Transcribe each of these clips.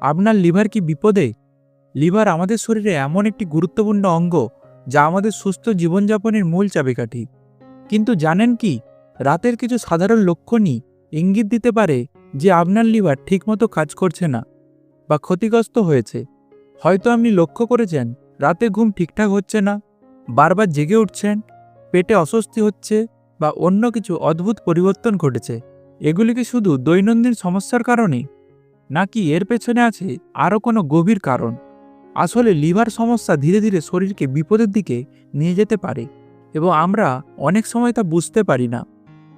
আপনার লিভার কি বিপদে? লিভার আমাদের শরীরে এমন একটি গুরুত্বপূর্ণ অঙ্গ যা আমাদের সুস্থ জীবনযাপনের মূল চাবিকাঠি। কিন্তু জানেন কি, রাতের কিছু সাধারণ লক্ষণই ইঙ্গিত দিতে পারে যে আপনার লিভার ঠিকমতো কাজ করছে না বা ক্ষতিগ্রস্ত হয়েছে। হয়তো আপনি লক্ষ্য করেছেন, রাতে ঘুম ঠিকঠাক হচ্ছে না, বারবার জেগে উঠছেন, পেটে অস্বস্তি হচ্ছে বা অন্য কিছু অদ্ভুত পরিবর্তন ঘটেছে। এগুলি কি শুধু দৈনন্দিন সমস্যার কারণে? নাকি এর পেছনে আছে আরও কোনো গভীর কারণ? আসলে লিভার সমস্যা ধীরে ধীরে শরীরকে বিপদের দিকে নিয়ে যেতে পারে এবং আমরা অনেক সময় তা বুঝতে পারি না।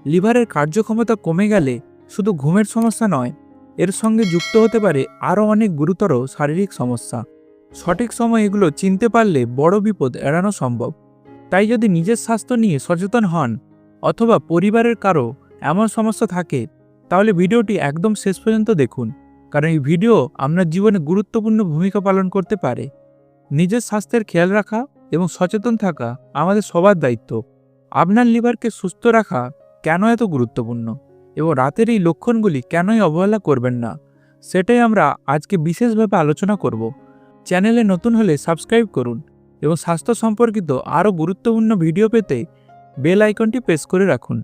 লিভারের কার্যক্ষমতা কমে গেলে শুধু ঘুমের সমস্যা নয়, এর সঙ্গে যুক্ত হতে পারে আরও অনেক গুরুতর শারীরিক সমস্যা। সঠিক সময় এগুলো চিনতে পারলে বড় বিপদ এড়ানো সম্ভব। তাই যদি নিজের স্বাস্থ্য নিয়ে সচেতন হন অথবা পরিবারের কারও এমন সমস্যা থাকে, তাহলে ভিডিওটি একদম শেষ পর্যন্ত দেখুন। কারণ এই ভিডিও আপনার জীবনে গুরুত্বপূর্ণ ভূমিকা পালন করতে পারে। নিজের স্বাস্থ্যের খেয়াল রাখা এবং সচেতন থাকা আমাদের সবার দায়িত্ব। আপনার লিভারকে সুস্থ রাখা কেন এত গুরুত্বপূর্ণ? এবং রাতের এই লক্ষণগুলি কেনই অবহেলা করবেন না? সেটাই আমরা আজকে বিশেষভাবে আলোচনা করব। চ্যানেলে নতুন হলে সাবস্ক্রাইব করুন এবং স্বাস্থ্য সম্পর্কিত আরও গুরুত্বপূর্ণ ভিডিও পেতে বেল আইকনটি প্রেস করে রাখুন।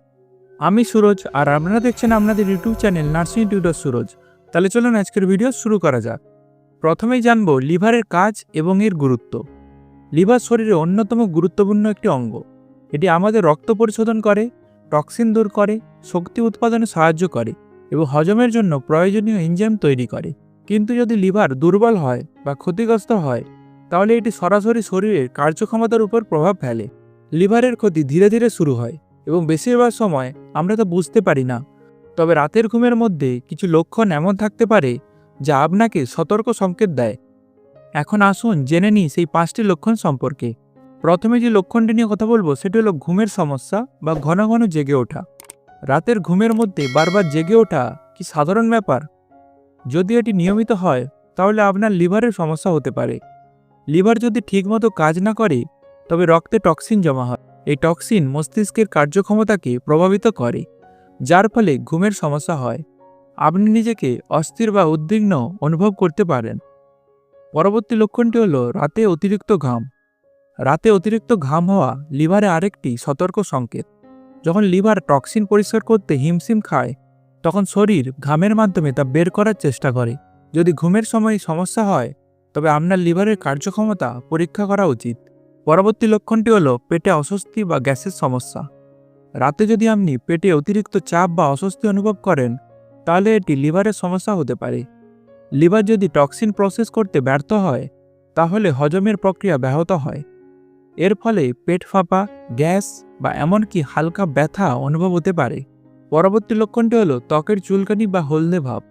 আমি সুরজ আর আপনারা দেখছেন আপনাদের YouTube channel nursing tutor Suraj. তাহলে চলুন আজকের ভিডিও শুরু করা যাক। প্রথমেই জানব লিভারের কাজ এবং এর গুরুত্ব। লিভার শরীরের অন্যতম গুরুত্বপূর্ণ একটি অঙ্গ। এটি আমাদের রক্ত পরিশোধন করে, টক্সিন দূর করে, শক্তি উৎপাদনে সাহায্য করে এবং হজমের জন্য প্রয়োজনীয় এনজাইম তৈরি করে। কিন্তু যদি লিভার দুর্বল হয় বা ক্ষতিগ্রস্ত হয়, তাহলে এটি সরাসরি শরীরের কার্যক্ষমতার উপর প্রভাব ফেলে। লিভারের ক্ষতি ধীরে ধীরে শুরু হয় এবং বেশিরভাগ সময় আমরা তা বুঝতে পারি না। তবে রাতের ঘুমের মধ্যে কিছু লক্ষণ এমন থাকতে পারে যা আপনাকে সতর্ক সংকেত দেয়। এখন আসুন জেনে নিই সেই পাঁচটি লক্ষণ সম্পর্কে। প্রথমে যে লক্ষণটি নিয়ে কথা বলব, সেটি হলো ঘুমের সমস্যা বা ঘন ঘন জেগে ওঠা। রাতের ঘুমের মধ্যে বারবার জেগে ওঠা কি সাধারণ ব্যাপার? যদি এটি নিয়মিত হয়, তাহলে আপনার লিভারের সমস্যা হতে পারে। লিভার যদি ঠিকমতো কাজ না করে, তবে রক্তে টক্সিন জমা হয়। এই টক্সিন মস্তিষ্কের কার্যক্ষমতাকে প্রভাবিত করে। যার ফলে ঘুমের সমস্যা হয়। আপনি নিজেকে অস্থির বা উদ্বিগ্ন অনুভব করতে পারেন। পরবর্তী লক্ষণটি হল রাতে অতিরিক্ত ঘাম। রাতে অতিরিক্ত ঘাম হওয়া লিভারে আরেকটি সতর্ক সংকেত। যখন লিভার টক্সিন পরিষ্কার করতে হিমশিম খায়, তখন শরীর ঘামের মাধ্যমে তা বের করার চেষ্টা করে। যদি ঘুমের সময় সমস্যা হয়, তবে আপনার লিভারের কার্যক্ষমতা পরীক্ষা করা উচিত। পরবর্তী লক্ষণটি হলো পেটে অস্বস্তি বা গ্যাসের সমস্যা। রাতে যদি আপনি পেটে অতিরিক্ত চাপ বা অস্বস্তি অনুভব করেন, তাহলে এটি লিভারের সমস্যা হতে পারে। লিভার যদি টক্সিন প্রসেস করতে ব্যর্থ হয়, তাহলে হজমের প্রক্রিয়া ব্যাহত হয়। এর ফলে পেট ফাঁপা, গ্যাস বা এমনকি হালকা ব্যথা অনুভব হতে পারে। পরবর্তী লক্ষণটি হলো ত্বকের চুলকানি বা হলদে ভাব।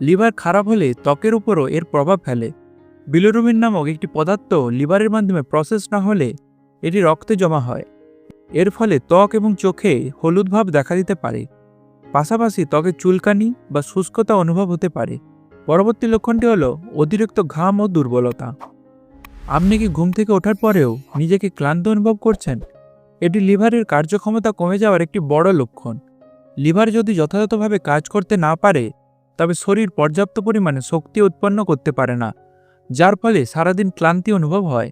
লিভার খারাপ হলে ত্বকের উপরও এর প্রভাব ফেলে। বিলোরুবিন নামক একটি পদার্থ লিভারের মাধ্যমে প্রসেস না হলে এটি রক্তে জমা হয়। এর ফলে ত্বক এবং চোখে হলুদ ভাব দেখা দিতে পারে। পাশাপাশি ত্বকে চুলকানি বা শুষ্কতা অনুভব হতে পারে। পরবর্তী লক্ষণটি হলো অতিরিক্ত ঘাম ও দুর্বলতা। আপনি কি ঘুম থেকে ওঠার পরেও নিজেকে ক্লান্ত অনুভব করছেন? এটি লিভারের কার্যক্ষমতা কমে যাওয়ার একটি বড় লক্ষণ। লিভার যদি যথাযথভাবে কাজ করতে না পারে, তবে শরীর পর্যাপ্ত পরিমাণে শক্তি উৎপন্ন করতে পারে না, যার ফলে সারাদিন ক্লান্তি অনুভব হয়।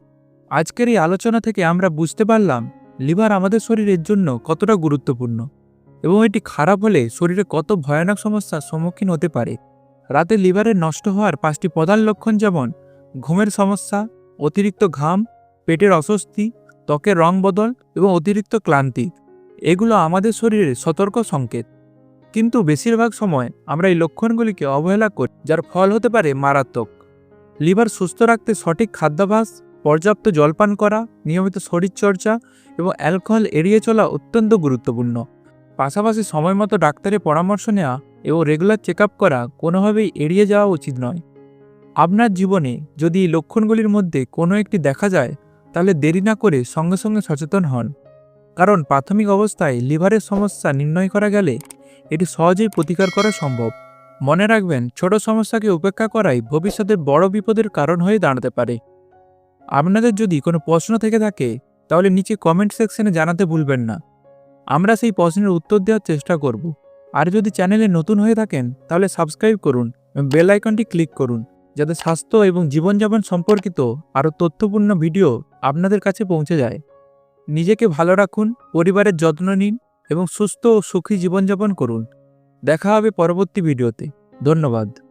আজকের এই আলোচনা থেকে আমরা বুঝতে পারলাম লিভার আমাদের শরীরের জন্য কতটা গুরুত্বপূর্ণ? এবং এটি খারাপ হলে শরীরে কত ভয়ানক সমস্যার সম্মুখীন হতে পারে? রাতে লিভারের নষ্ট হওয়ার পাঁচটি প্রধান লক্ষণ যেমন, ঘুমের সমস্যা, অতিরিক্ত ঘাম, পেটের অস্বস্তি, ত্বকের রং বদল এবং অতিরিক্ত ক্লান্তি। এগুলো আমাদের শরীরের সতর্ক সংকেত। কিন্তু বেশিরভাগ সময় আমরা এই লক্ষণগুলিকে অবহেলা করি, যার ফল হতে পারে মারাত্মক। লিভার সুস্থ রাখতে সঠিক খাদ্যাভ্যাস পর্যাপ্ত জলপান করা, নিয়মিত শরীরচর্চা এবং অ্যালকোহল এড়িয়ে চলা অত্যন্ত গুরুত্বপূর্ণ। পাশাপাশি সময় মতো ডাক্তারের পরামর্শ নেওয়া এবং রেগুলার চেক করা কোনোভাবেই এড়িয়ে যাওয়া উচিত নয়। আপনার জীবনে যদি এই লক্ষণগুলির মধ্যে কোনো একটি দেখা যায়, তাহলে দেরি না করে সঙ্গে সঙ্গে সচেতন হন। কারণ প্রাথমিক অবস্থায় লিভারের সমস্যা নির্ণয় করা গেলে এটি সহজেই প্রতিকার করা সম্ভব। মনে রাখবেন, ছোট সমস্যাকে উপেক্ষা করাই ভবিষ্যতের বড় বিপদের কারণ হয়ে দাঁড়াতে পারে। আপনাদের যদি কোনো প্রশ্ন থেকে থাকে, তাহলে নিচে কমেন্ট সেকশনে জানাতে ভুলবেন না। আমরা সেই প্রশ্নের উত্তর দেওয়ার চেষ্টা করব। আর যদি চ্যানেলে নতুন হয়ে থাকেন, তাহলে সাবস্ক্রাইব করুন বেল আইকনটি ক্লিক করুন, যাতে স্বাস্থ্য এবং জীবনযাপন সম্পর্কিত আরও তথ্যপূর্ণ ভিডিও আপনাদের কাছে পৌঁছে যায়। নিজেকে ভালো রাখুন, পরিবারের যত্ন নিন এবং সুস্থ ও সুখী জীবনযাপন করুন। দেখা হবে পরবর্তী ভিডিওতে ধন্যবাদ।